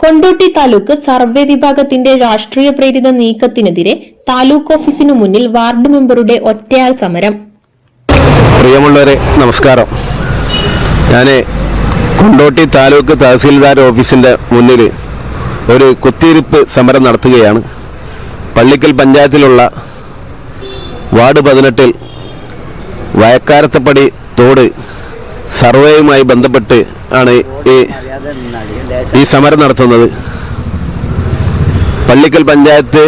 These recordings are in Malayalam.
കൊണ്ടോട്ടി താലൂക്ക് സർവേ വിഭാഗത്തിന്റെ രാഷ്ട്രീയ പ്രേരിത നീക്കത്തിനെതിരെ താലൂക്ക് ഓഫീസിനു മുന്നിൽ വാർഡ് മെമ്പറുടെ ഒറ്റയാൾ സമരം. പ്രിയമുള്ളവരെ നമസ്കാരം. ഞാൻ കൊണ്ടോട്ടി താലൂക്ക് തഹസീൽദാർ ഓഫീസിന്റെ മുന്നിൽ ഒരു കുത്തിയിരിപ്പ് സമരം നടത്തുകയാണ്. പള്ളിക്കൽ പഞ്ചായത്തിലുള്ള വാർഡ് പതിനെട്ടിൽ വയക്കാരത്തപ്പടി തോട് സർവേയുമായി ബന്ധപ്പെട്ട് ആണ് ഈ സമരം നടത്തുന്നത്. പള്ളിക്കൽ പഞ്ചായത്ത്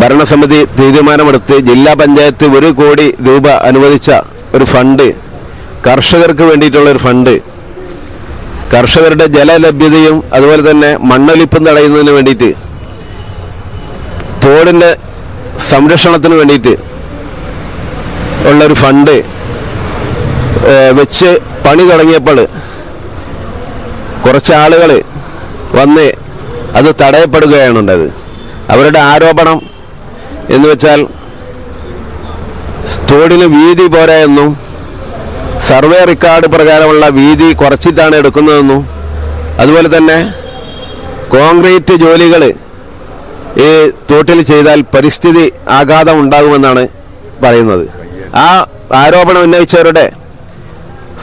ഭരണസമിതി തീരുമാനമെടുത്ത് ജില്ലാ പഞ്ചായത്ത് ഒരു കോടി രൂപ അനുവദിച്ച ഒരു ഫണ്ട് കർഷകർക്ക് വേണ്ടിയിട്ടുള്ള ഒരു ഫണ്ട് കർഷകരുടെ ജലലഭ്യതയും അതുപോലെ തന്നെ മണ്ണൊലിപ്പും തടയുന്നതിന് വേണ്ടിയിട്ട് തോടിന്റെ സംരക്ഷണത്തിന് വേണ്ടിയിട്ട് ഉള്ളൊരു ഫണ്ട് വെച്ച് പണി തുടങ്ങിയപ്പോൾ കുറച്ച് ആളുകൾ വന്ന് അത് തടയപ്പെടുകയാണ് ഉണ്ടായത് അവരുടെ ആരോപണം എന്ന് വെച്ചാൽ തോടിന് വീതി പോരാ എന്നും സർവേ റെക്കോർഡ് പ്രകാരമുള്ള വീതി കുറച്ചിട്ടാണ് എടുക്കുന്നതെന്നും അതുപോലെ തന്നെ കോൺക്രീറ്റ് ജോലികൾ ഈ തോട്ടിൽ ചെയ്താൽ പരിസ്ഥിതി ആഘാതം ഉണ്ടാകുമെന്നാണ് പറയുന്നത്. ആ ആരോപണം ഉന്നയിച്ചവരുടെ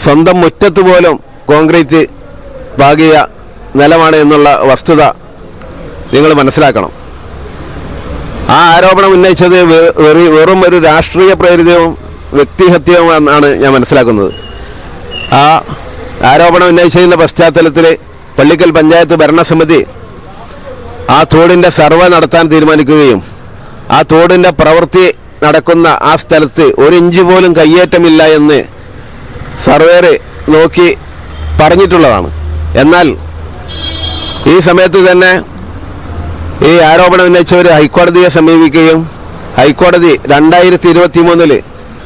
സ്വന്തം മുറ്റത്ത് പോലും കോൺക്രീറ്റ് പാകിയ നിലമാണ് എന്നുള്ള വസ്തുത നിങ്ങൾ മനസ്സിലാക്കണം. ആ ആരോപണം ഉന്നയിച്ചത് വെറും ഒരു രാഷ്ട്രീയ പ്രേരിതവും വ്യക്തിഹത്യവും എന്നാണ് ഞാൻ മനസ്സിലാക്കുന്നത്. ആ ആരോപണം ഉന്നയിച്ചതിന്റെ പശ്ചാത്തലത്തിൽ പള്ളിക്കൽ പഞ്ചായത്ത് ഭരണസമിതി ആ തോടിന്റെ സർവേ നടത്താൻ തീരുമാനിക്കുകയും ആ തോടിന്റെ പ്രവൃത്തി നടക്കുന്ന ആ സ്ഥലത്ത് ഒരു ഇഞ്ച് പോലും കയ്യേറ്റമില്ല എന്ന് സർവേർ നോക്കി പറഞ്ഞിട്ടുള്ളതാണ്. എന്നാൽ ഈ സമയത്ത് തന്നെ ഈ ആരോപണം ഉന്നയിച്ചവർ ഹൈക്കോടതിയെ സമീപിക്കുകയും ഹൈക്കോടതി രണ്ടായിരത്തി ഇരുപത്തി മൂന്നിൽ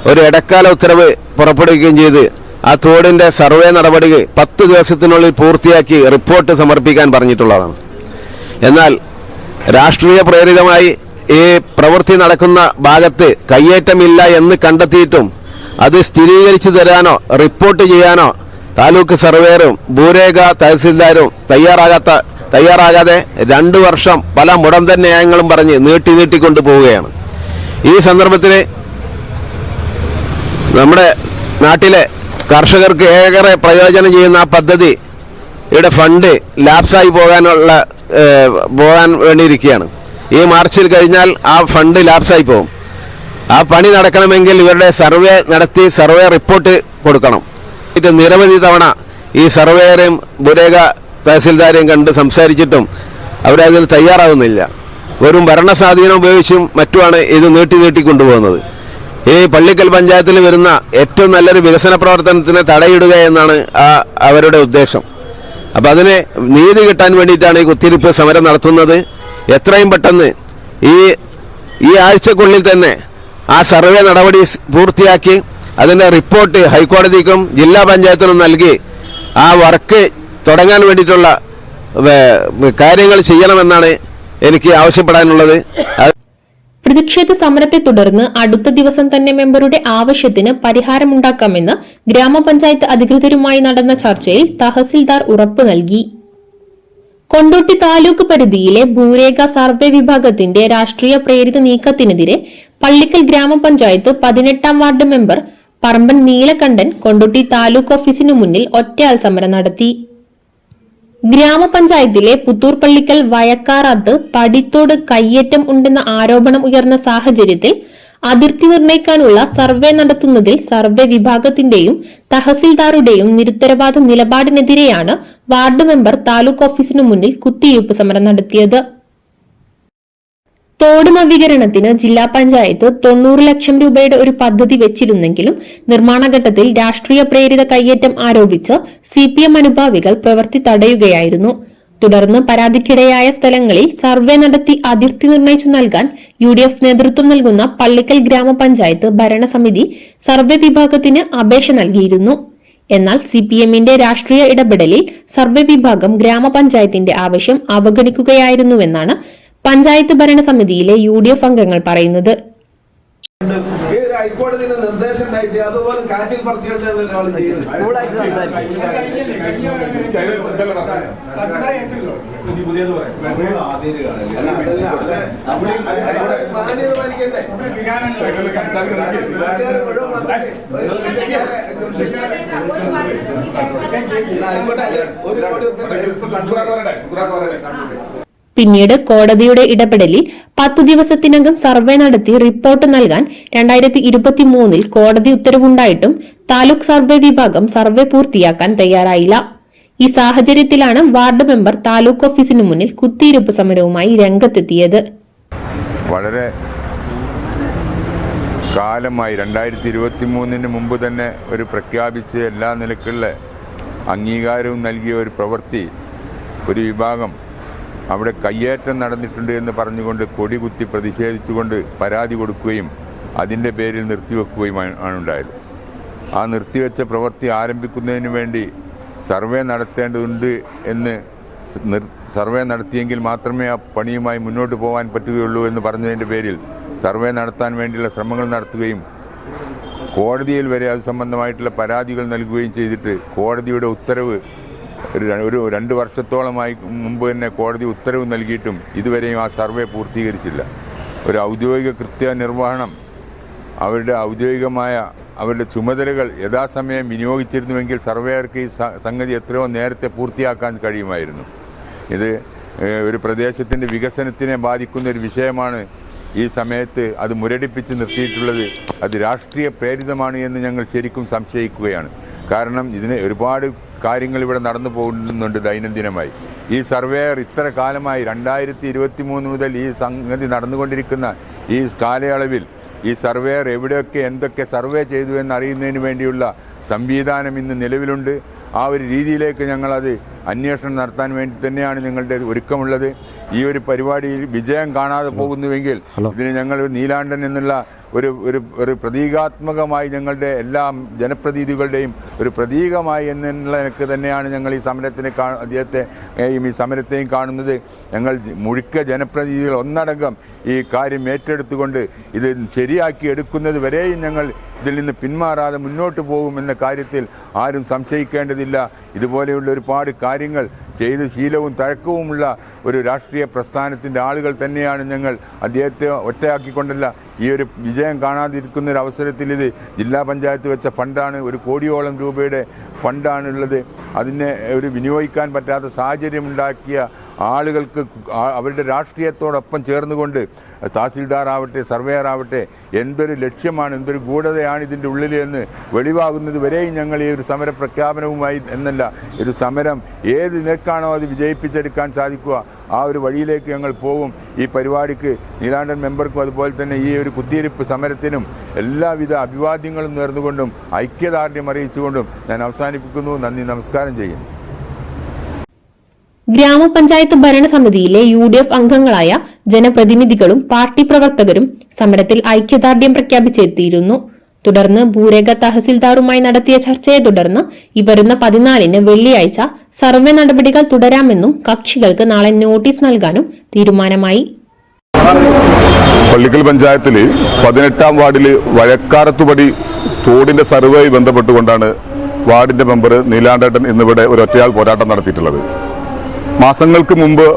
ഒരു ഇടക്കാല ഉത്തരവ് പുറപ്പെടുവിക്കുകയും ചെയ്ത് ആ തോടിന്റെ സർവേ നടപടികൾ പത്ത് ദിവസത്തിനുള്ളിൽ പൂർത്തിയാക്കി റിപ്പോർട്ട് സമർപ്പിക്കാൻ പറഞ്ഞിട്ടുള്ളതാണ്. എന്നാൽ രാഷ്ട്രീയ പ്രേരിതമായി ഈ പ്രവൃത്തി നടക്കുന്ന ഭാഗത്ത് കയ്യേറ്റമില്ല എന്ന് കണ്ടെത്തിയിട്ടും അത് സ്ഥിരീകരിച്ചു തരാനോ റിപ്പോർട്ട് ചെയ്യാനോ താലൂക്ക് സർവേയറും ഭൂരേഖ തഹസിൽദാരും തയ്യാറാകാത്ത തയ്യാറാകാതെ രണ്ടു വർഷം പല മുടന്തൻ ന്യായങ്ങളും പറഞ്ഞ് നീട്ടി നീട്ടിക്കൊണ്ടു പോവുകയാണ്. ഈ സന്ദർഭത്തിൽ നമ്മുടെ നാട്ടിലെ കർഷകർക്ക് ഏറെ പ്രയോജനം ചെയ്യുന്ന ആ പദ്ധതിയുടെ ഫണ്ട് ലാപ്സായി പോകാനുള്ള പോകാൻ വേണ്ടിയിരിക്കുകയാണ്. ഈ മാർച്ചിൽ കഴിഞ്ഞാൽ ആ ഫണ്ട് ലാപ്സായി പോകും. ആ പണി നടക്കണമെങ്കിൽ ഇവരുടെ സർവേ നടത്തി സർവേ റിപ്പോർട്ട് കൊടുക്കണം. ഇത് നിരവധി തവണ ഈ സർവേയറേയും ഭൂരേഖ തഹസിൽദാരെയും കണ്ട് സംസാരിച്ചിട്ടും അവരതിൽ തയ്യാറാകുന്നില്ല വെറും ഭരണസ്വാധീനം ഉപയോഗിച്ചും മറ്റുമാണ് ഇത് നീട്ടി നീട്ടി കൊണ്ടുപോകുന്നത്. ഈ പള്ളിക്കൽ പഞ്ചായത്തിൽ വരുന്ന ഏറ്റവും നല്ലൊരു വികസന പ്രവർത്തനത്തിന് തടയിടുക എന്നാണ് ആ അവരുടെ ഉദ്ദേശം. അപ്പം അതിന് നീതി കിട്ടാൻ വേണ്ടിയിട്ടാണ് ഈ കുത്തിരിപ്പ് സമരം നടത്തുന്നത്. എത്രയും പെട്ടെന്ന് ഈ ഈ ആഴ്ചക്കുള്ളിൽ തന്നെ ആ സർവേ നടപടി പൂർത്തിയാക്കി അതിന്റെ റിപ്പോർട്ട് ഹൈക്കോടതിക്കും ജില്ലാ പഞ്ചായത്തിനും നൽകി ആ വർക്ക് തുടങ്ങാൻ വേണ്ടിയിട്ടുള്ള കാര്യങ്ങൾ ചെയ്യണമെന്നാണ് എനിക്ക് ആവശ്യപ്പെടാനുള്ളത്. പ്രതിഷേധ സമരത്തെ തുടർന്ന് അടുത്ത ദിവസം തന്നെ മെമ്പറുടെ ആവശ്യത്തിന് പരിഹാരമുണ്ടാക്കാമെന്ന് ഗ്രാമപഞ്ചായത്ത് അധികൃതരുമായി നടന്ന ചർച്ചയിൽ തഹസിൽദാർ ഉറപ്പു നൽകി. കൊണ്ടോട്ടി താലൂക്ക് പരിധിയിലെ ഭൂരേഖ സർവേ വിഭാഗത്തിന്റെ രാഷ്ട്രീയ പ്രേരിത നീക്കത്തിനെതിരെ പള്ളിക്കൽ ഗ്രാമപഞ്ചായത്ത് പതിനെട്ടാം വാർഡ് മെമ്പർ പറമ്പൻ നീലകണ്ഠൻ കൊണ്ടോട്ടി താലൂക്ക് ഓഫീസിനു മുന്നിൽ ഒറ്റയാൾ സമരം നടത്തി. ഗ്രാമപഞ്ചായത്തിലെ പുത്തൂർ പള്ളിക്കൽ വയക്കാറത്ത് പടിത്തോട് കയ്യേറ്റം ഉണ്ടെന്ന ആരോപണം ഉയർന്ന സാഹചര്യത്തിൽ അതിർത്തി നിർണയിക്കാനുള്ള സർവേ നടത്തുന്നതിൽ സർവേ വിഭാഗത്തിന്റെയും തഹസിൽദാറുടെയും നിരുത്തരവാദ നിലപാടിനെതിരെയാണ് വാർഡ് മെമ്പർ താലൂക്ക് ഓഫീസിനു മുന്നിൽ കുത്തിയിരിപ്പ് സമരം നടത്തിയത്. തോട് നവീകരണത്തിന് ജില്ലാ പഞ്ചായത്ത് തൊണ്ണൂറ് ലക്ഷം രൂപയുടെ ഒരു പദ്ധതി വെച്ചിരുന്നെങ്കിലും നിർമ്മാണഘട്ടത്തിൽ രാഷ്ട്രീയ പ്രേരിത കയ്യേറ്റം ആരോപിച്ച് സി പി എം അനുഭാവികൾ പ്രവൃത്തി തടയുകയായിരുന്നു. തുടർന്ന് പരാതിക്കിടയായ സ്ഥലങ്ങളിൽ സർവേ നടത്തി അതിർത്തി നിർണയിച്ചു നൽകാൻ യു ഡി എഫ് നേതൃത്വം നൽകുന്ന പള്ളിക്കൽ ഗ്രാമപഞ്ചായത്ത് ഭരണസമിതി സർവേ വിഭാഗത്തിന് അപേക്ഷ നൽകിയിരുന്നു. എന്നാൽ സി പി എമ്മിന്റെ രാഷ്ട്രീയ ഇടപെടലിൽ സർവേ വിഭാഗം ഗ്രാമപഞ്ചായത്തിന്റെ ആവശ്യം അവഗണിക്കുകയായിരുന്നുവെന്നാണ് പഞ്ചായത്ത് ഭരണസമിതിയിലെ യു ഡി എഫ് അംഗങ്ങൾ പറയുന്നത്. ഈ ഹൈക്കോടതിയുടെ നിർദ്ദേശം ഉണ്ടായിട്ട് അതുപോലെ കാറ്റിൽ ഒരു കോടി പിന്നീട് കോടതിയുടെ ഇടപെടലിൽ പത്തു ദിവസത്തിനകം സർവേ നടത്തി റിപ്പോർട്ട് നൽകാൻ രണ്ടായിരത്തി ഇരുപത്തി മൂന്നിൽ കോടതി ഉത്തരവുണ്ടായിട്ടും താലൂക്ക് സർവേ വിഭാഗം സർവേ പൂർത്തിയാക്കാൻ തയ്യാറായില്ല. ഈ സാഹചര്യത്തിലാണ് വാർഡ് മെമ്പർ താലൂക്ക് ഓഫീസിന് മുന്നിൽ കുത്തിയിരുപ്പ് സമരവുമായി രംഗത്തെത്തിയത്. വളരെ കാലമായി രണ്ടായിരത്തി ഇരുപത്തി മൂന്നിന് മുമ്പ് തന്നെ ഒരു പ്രഖ്യാപിച്ച് എല്ലാ നിലക്കുള്ള അംഗീകാരവും നൽകിയ ഒരു പ്രവൃത്തി ഒരു വിഭാഗം അവിടെ കയ്യേറ്റം നടന്നിട്ടുണ്ട് എന്ന് പറഞ്ഞുകൊണ്ട് കൊടികുത്തി പ്രതിഷേധിച്ചുകൊണ്ട് പരാതി കൊടുക്കുകയും അതിന്റെ പേരിൽ നിർത്തിവെക്കുകയും ആണ് ഉണ്ടായത് ആ നിർത്തിവെച്ച പ്രവൃത്തി ആരംഭിക്കുന്നതിന് വേണ്ടി സർവേ നടത്തേണ്ടതുണ്ട് എന്ന് സർവേ നടത്തിയെങ്കിൽ മാത്രമേ ആ പണിയുമായി മുന്നോട്ട് പോകാൻ പറ്റുകയുള്ളൂ എന്ന് പറഞ്ഞതിന്റെ പേരിൽ സർവേ നടത്താൻ വേണ്ടിയുള്ള ശ്രമങ്ങൾ നടത്തുകയും കോടതിയിൽ വരെ അത് സംബന്ധമായിട്ടുള്ള പരാതികൾ നൽകുകയും ചെയ്തിട്ട് കോടതിയുടെ ഉത്തരവ് ഒരു രണ്ട് വർഷത്തോളമായി മുമ്പ് തന്നെ കോടതി ഉത്തരവ് നൽകിയിട്ടും ഇതുവരെയും ആ സർവേ പൂർത്തീകരിച്ചില്ല. ഒരു ഔദ്യോഗിക കൃത്യനിർവഹണം അവരുടെ ഔദ്യോഗികമായ അവരുടെ ചുമതലകൾ യഥാസമയം വിനിയോഗിച്ചിരുന്നുവെങ്കിൽ സർവേയർക്ക് ഈ സംഗതി എത്രയോ നേരത്തെ പൂർത്തിയാക്കാൻ കഴിയുമായിരുന്നു. ഇത് ഒരു പ്രദേശത്തിന്റെ വികസനത്തിനെ ബാധിക്കുന്ന ഒരു വിഷയമാണ് ഈ സമയത്ത് അത് മുരടിപ്പിച്ച് നിർത്തിയിട്ടുള്ളത്. അത് രാഷ്ട്രീയ പ്രേരിതമാണ് എന്ന് ഞങ്ങൾ ശരിക്കും സംശയിക്കുകയാണ്. കാരണം ഇതിന് ഒരുപാട് കാര്യങ്ങൾ ഇവിടെ നടന്നു പോകുന്നുണ്ട് ദൈനംദിനമായി. ഈ സർവേയർ ഇത്ര കാലമായി രണ്ടായിരത്തി ഇരുപത്തി മൂന്ന് മുതൽ ഈ സംഗതി നടന്നുകൊണ്ടിരിക്കുന്ന ഈ കാലയളവിൽ ഈ സർവേയർ എവിടെയൊക്കെ എന്തൊക്കെ സർവേ ചെയ്തു എന്ന് അറിയുന്നതിന് വേണ്ടിയുള്ള സംവിധാനം ഇന്ന് നിലവിലുണ്ട്. ആ ഒരു രീതിയിലേക്ക് ഞങ്ങളത് അന്വേഷണം നടത്താൻ വേണ്ടി തന്നെയാണ് ഞങ്ങളുടെ ഒരുക്കമുള്ളത്. ഈ ഒരു പരിപാടിയിൽ വിജയം കാണാതെ പോകുന്നുവെങ്കിൽ ഇതിന് ഞങ്ങൾ നീലാണ്ടൻ എന്നുള്ള ഒരു ഒരു ഒരു പ്രതീകാത്മകമായി ഞങ്ങളുടെ എല്ലാ ജനപ്രതിനിധികളുടെയും ഒരു പ്രതീകമായി എന്നുള്ള നിലയ്ക്ക് തന്നെയാണ് ഞങ്ങൾ ഈ സമരത്തിനെ കാ അദ്ദേഹത്തെ ഈ സമരത്തെയും കാണുന്നത്. ഞങ്ങൾ മുഴുക്ക ജനപ്രതിനിധികൾ ഒന്നടങ്കം ഈ കാര്യം ഏറ്റെടുത്തുകൊണ്ട് ഇത് ശരിയാക്കി എടുക്കുന്നത് വരെയും ഞങ്ങൾ ഇതിൽ നിന്ന് പിന്മാറാതെ മുന്നോട്ട് പോകും എന്ന കാര്യത്തിൽ ആരും സംശയിക്കേണ്ടതില്ല. ഇതുപോലെയുള്ള ഒരുപാട് കാര്യങ്ങൾ ചെയ്ത് ശീലവും തഴക്കവുമുള്ള ഒരു രാഷ്ട്രീയ പ്രസ്ഥാനത്തിന്റെ ആളുകൾ തന്നെയാണ് ഞങ്ങൾ. അദ്ദേഹത്തെ ഒറ്റയാക്കിക്കൊണ്ടല്ല ഈ ഒരു വിജയം കാണാതിരിക്കുന്ന ഒരു അവസരത്തിൽ ഇത് ജില്ലാ പഞ്ചായത്ത് വെച്ച ഫണ്ടാണ് ഒരു കോടിയോളം രൂപയുടെ ഫണ്ടാണുള്ളത്. അതിനെ ഒരു വിനിയോഗിക്കാൻ പറ്റാത്ത സാഹചര്യമുണ്ടാക്കിയ ആളുകൾക്ക് അവരുടെ രാഷ്ട്രീയത്തോടൊപ്പം ചേർന്നുകൊണ്ട് തഹസിൽദാർ ആവട്ടെ സർവേയർ ആവട്ടെ എന്തൊരു ലക്ഷ്യമാണ് എന്തൊരു ഗൂഢതയാണ് ഇതിന്റെ ഉള്ളിൽ എന്ന് വെളിവാകുന്നത് വരെയും ഞങ്ങൾ ഈ ഒരു സമര പ്രഖ്യാപനവുമായി എന്നല്ല ഒരു സമരം ഏത് നിലക്കാണോ അത് വിജയിപ്പിച്ചെടുക്കാൻ സാധിക്കുക ആ ഒരു വഴിയിലേക്ക് ഞങ്ങൾ പോകും. ഈ പരിപാടിക്ക് നീലാണ്ടൻ മെമ്പർക്കും അതുപോലെ തന്നെ ഈ ഒരു കുത്തിയിരിപ്പ് സമരത്തിനും എല്ലാവിധ അഭിവാദ്യങ്ങളും നേർന്നുകൊണ്ടും ഐക്യദാർഢ്യം അറിയിച്ചുകൊണ്ടും ഞാൻ അവസാനിപ്പിക്കുന്നു. നന്ദി നമസ്കാരം ചെയ്യും ഗ്രാമപഞ്ചായത്ത് ഭരണസമിതിയിലെ യു ഡി എഫ് അംഗങ്ങളായ ജനപ്രതിനിധികളും പാർട്ടി പ്രവർത്തകരും സമരത്തിൽ ഐക്യദാർഢ്യം പ്രഖ്യാപിച്ചെത്തിയിരുന്നു തുടർന്ന് ഭൂരേഖ തഹസിൽദാറുമായി നടത്തിയ ചർച്ചയെ തുടർന്ന് ഈ വരുന്ന പതിനാലിന് വെള്ളിയാഴ്ച സർവേ നടപടികൾ തുടരാമെന്നും കക്ഷികൾക്ക് നാളെ നോട്ടീസ് നൽകാനും തീരുമാനമായി. പള്ളിക്കൽ പഞ്ചായത്തിൽ പതിനെട്ടാം വാർഡിൽ വഴക്കാരത്തുപടി തോടിന്റെ സർവേയുമായി ബന്ധപ്പെട്ടുകൊണ്ടാണ് വാർഡിന്റെ മെമ്പർ നീലാണ്ടേട്ടൻ എന്നിവിടെ ഒരു ഒറ്റയാൾ പോരാട്ടം നടത്തിയിട്ടുള്ളത്. മാസങ്ങൾക്ക് മുമ്പ്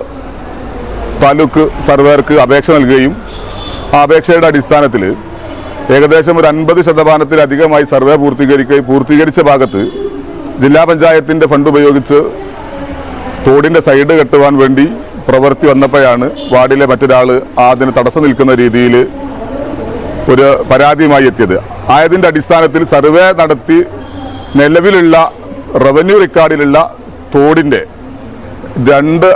താലൂക്ക് സർവേർക്ക് അപേക്ഷ നൽകുകയും ആ അപേക്ഷയുടെ അടിസ്ഥാനത്തിൽ ഏകദേശം ഒരു അൻപത് ശതമാനത്തിലധികമായി സർവേ പൂർത്തീകരിക്കുകയും പൂർത്തീകരിച്ച ഭാഗത്ത് ജില്ലാ പഞ്ചായത്തിന്റെ ഫണ്ട് ഉപയോഗിച്ച് തോടിന്റെ സൈഡ് കെട്ടുവാൻ വേണ്ടി പ്രവൃത്തി വന്നപ്പോഴാണ് വാർഡിലെ മറ്റൊരാൾ അതിന് തടസ്സം നിൽക്കുന്ന രീതിയിൽ ഒരു പരാതിയുമായി എത്തിയത്. ആയതിന്റെ അടിസ്ഥാനത്തിൽ സർവേ നടത്തി നിലവിലുള്ള റവന്യൂ റെക്കോർഡിലുള്ള തോടിന്റെ രണ്ട്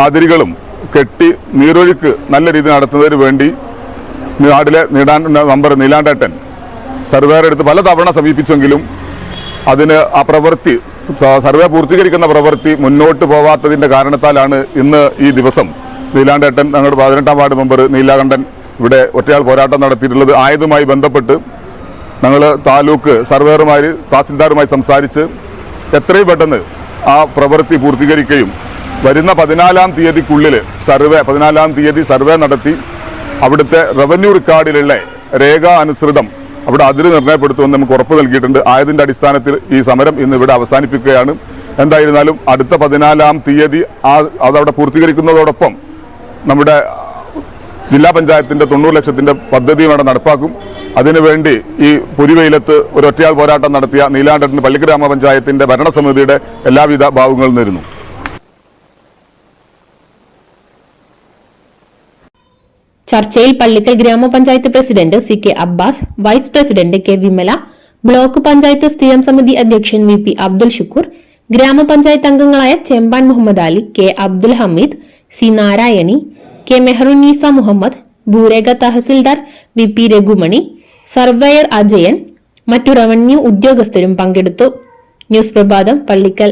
അതിരുകളും കെട്ടി നീരൊഴുക്ക് നല്ല രീതിയിൽ നടത്തുന്നതിന് വേണ്ടി നാടിലെ നീടാൻ നമ്പർ നീലാണ്ടേട്ടൻ സർവേയുടെ അടുത്ത് പലതവണ സമീപിച്ചെങ്കിലും അതിന് ആ പ്രവൃത്തി സർവേ പൂർത്തീകരിക്കുന്ന പ്രവൃത്തി മുന്നോട്ട് പോവാത്തതിന്റെ കാരണത്താലാണ് ഇന്ന് ഈ ദിവസം നീലാണ്ടേട്ടൻ ഞങ്ങളുടെ പതിനെട്ടാം വാർഡ് മെമ്പർ നീലാകണ്ഠൻ ഇവിടെ ഒറ്റയാൾ പോരാട്ടം നടത്തിയിട്ടുള്ളത്. ആയതുമായി ബന്ധപ്പെട്ട് ഞങ്ങൾ താലൂക്ക് സർവേറുമാർ തഹസിൽദാറുമായി സംസാരിച്ച് എത്രയും പെട്ടെന്ന് ആ പ്രവൃത്തി പൂർത്തീകരിക്കുകയും വരുന്ന പതിനാലാം തീയതിക്കുള്ളിൽ സർവേ പതിനാലാം തീയതി സർവേ നടത്തി അവിടുത്തെ റവന്യൂ റെക്കോർഡിലുള്ള രേഖ അനുസൃതം അവിടെ അതിര് നിർണയപ്പെടുത്തുമെന്ന് നമുക്ക് ഉറപ്പ് നൽകിയിട്ടുണ്ട്. ആയതിന്റെ അടിസ്ഥാനത്തിൽ ഈ സമരം ഇന്ന് ഇവിടെ അവസാനിപ്പിക്കുകയാണ്. എന്തായിരുന്നാലും അടുത്ത പതിനാലാം തീയതി ആ അതവിടെ പൂർത്തീകരിക്കുന്നതോടൊപ്പം നമ്മുടെ ജില്ലാ പഞ്ചായത്തിന്റെ തൊണ്ണൂറ് ലക്ഷത്തിന്റെ പദ്ധതിയും അവിടെ നടപ്പാക്കും. അതിനുവേണ്ടി ഈ പുരിവെയിലത്ത് ഒറ്റയാൾ പോരാട്ടം നടത്തിയ നീലാണ്ടത്തിന് പള്ളി ഗ്രാമപഞ്ചായത്തിന്റെ ഭരണസമിതിയുടെ എല്ലാവിധ ഭാവങ്ങളും നേരുന്നു. ചർച്ചയിൽ പള്ളിക്കൽ ഗ്രാമപഞ്ചായത്ത് president C K Abbas vice president K Vimala block panchayat സ്ഥിരം സമിതി അധ്യക്ഷൻ വി പി അബ്ദുൽ ഷുക്കൂർ ഗ്രാമപഞ്ചായത്ത് അംഗങ്ങളായ Chemban Muhammad Ali K Abdul Hameed C Narayani K Meharunnisa Muhammad ഭൂരേഖ tahsildar V P Raghumani surveyor Ajayan മറ്റു റവന്യൂ ഉദ്യോഗസ്ഥരും പങ്കെടുത്തു. ന്യൂസ് പ്രഭാതം പള്ളിക്കൽ.